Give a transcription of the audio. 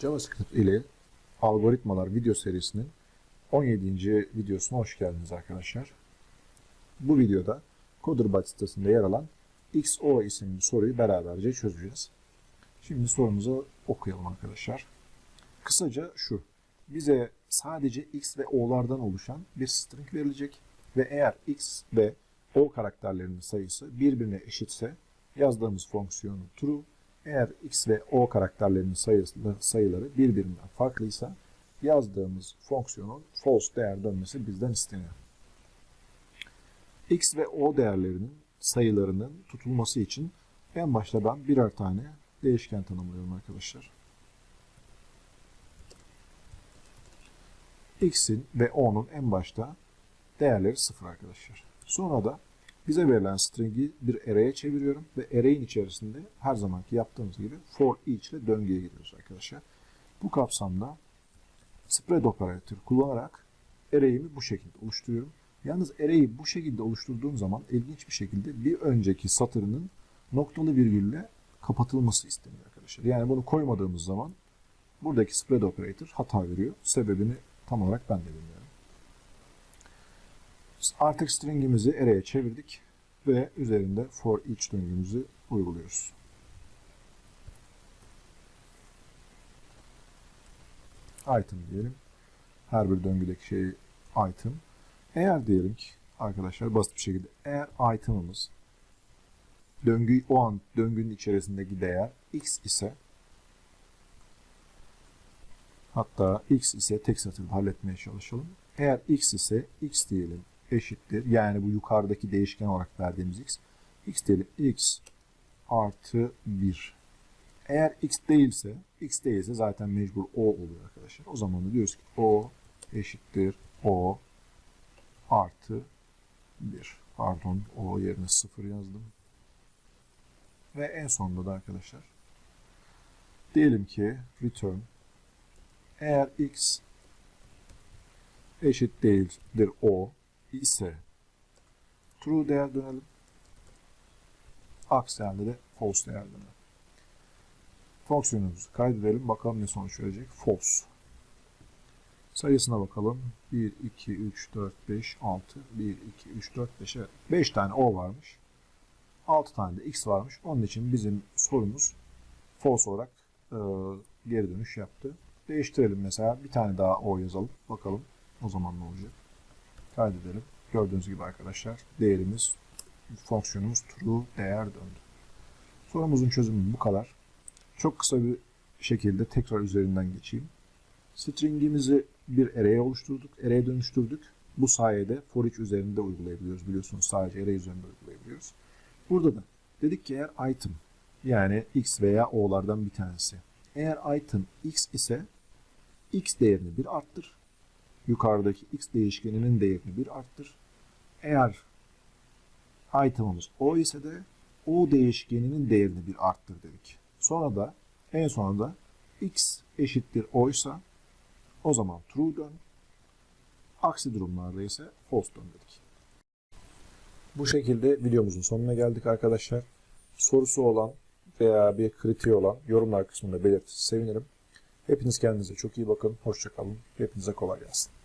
JavaScript ile algoritmalar video serisinin 17. videosuna hoş geldiniz arkadaşlar. Bu videoda CoderBot sitesinde yer alan XO isimli soruyu beraberce çözeceğiz. Şimdi sorumuzu okuyalım arkadaşlar. Kısaca şu. Bize sadece X ve O'lardan oluşan bir string verilecek ve eğer X ve O karakterlerinin sayısı birbirine eşitse yazdığımız fonksiyonu true, eğer X ve O karakterlerinin sayısı, sayıları birbirinden farklıysa yazdığımız fonksiyonun false değer dönmesi bizden isteniyor. X ve O değerlerinin sayılarının tutulması için en başta ben birer tane değişken tanımlıyorum arkadaşlar. X'in ve O'nun en başta değerleri sıfır arkadaşlar. Sonra da bize verilen string'i bir array'e çeviriyorum ve array'in içerisinde her zamanki yaptığımız gibi for each ile döngüye giriyoruz arkadaşlar. Bu kapsamda spread operatör kullanarak array'imi bu şekilde oluşturuyorum. Yalnız array'i bu şekilde oluşturduğum zaman ilginç bir şekilde bir önceki satırının noktalı virgülle kapatılması isteniyor arkadaşlar. Yani bunu koymadığımız zaman buradaki spread operator hata veriyor. Sebebini tam olarak ben de bilmiyorum. Artık stringimizi array'e çevirdik ve üzerinde for each döngümüzü uyguluyoruz. Item diyelim. Her bir döngüdeki şey item. Eğer diyelim ki arkadaşlar basit bir şekilde eğer item'ımız döngü o an döngünün içerisindeki değer x ise hatta x ise tek satırda halletmeye çalışalım. Eğer x ise x diyelim eşittir. Yani bu yukarıdaki değişken olarak verdiğimiz x. x diyelim x artı 1. Eğer x değilse, x değilse zaten mecbur o oluyor arkadaşlar. O zaman da diyoruz ki o eşittir o artı 1. Pardon o yerine 0 yazdım. Ve en sonunda da arkadaşlar diyelim ki return eğer x eşit değildir o ise true değer dönelim. Aksi halde de false değer dönelim. Fonksiyonumuzu kaydedelim. Bakalım ne sonuç verecek. False. Sayısına bakalım. 1, 2, 3, 4, 5, 6. 1, 2, 3, 4, 5. Evet. 5 tane O varmış. 6 tane de X varmış. Onun için bizim sorumuz false olarak e, geri dönüş yaptı. Değiştirelim mesela. Bir tane daha O yazalım. Bakalım o zaman ne olacak. Kaydedelim. Gördüğünüz gibi arkadaşlar değerimiz, fonksiyonumuz true değer döndü. Sorumuzun çözümü bu kadar. Çok kısa bir şekilde tekrar üzerinden geçeyim. Stringimizi bir array oluşturduk, array'e dönüştürdük. Bu sayede for each üzerinde uygulayabiliyoruz. Biliyorsunuz sadece array üzerinde uygulayabiliyoruz. Burada da dedik ki eğer item yani x veya o'lardan bir tanesi. Eğer item x ise x değerini bir arttır. Yukarıdaki x değişkeninin değerini bir arttır. Eğer item'ımız o ise de o değişkeninin değerini bir arttır dedik. Sonra da en sonunda x eşittir oysa o zaman true dön. Aksi durumlarda ise false dön dedik. Bu şekilde videomuzun sonuna geldik arkadaşlar. Sorusu olan veya bir kritiği olan yorumlar kısmında belirtirse sevinirim. Hepiniz kendinize çok iyi bakın. Hoşçakalın. Hepinize kolay gelsin.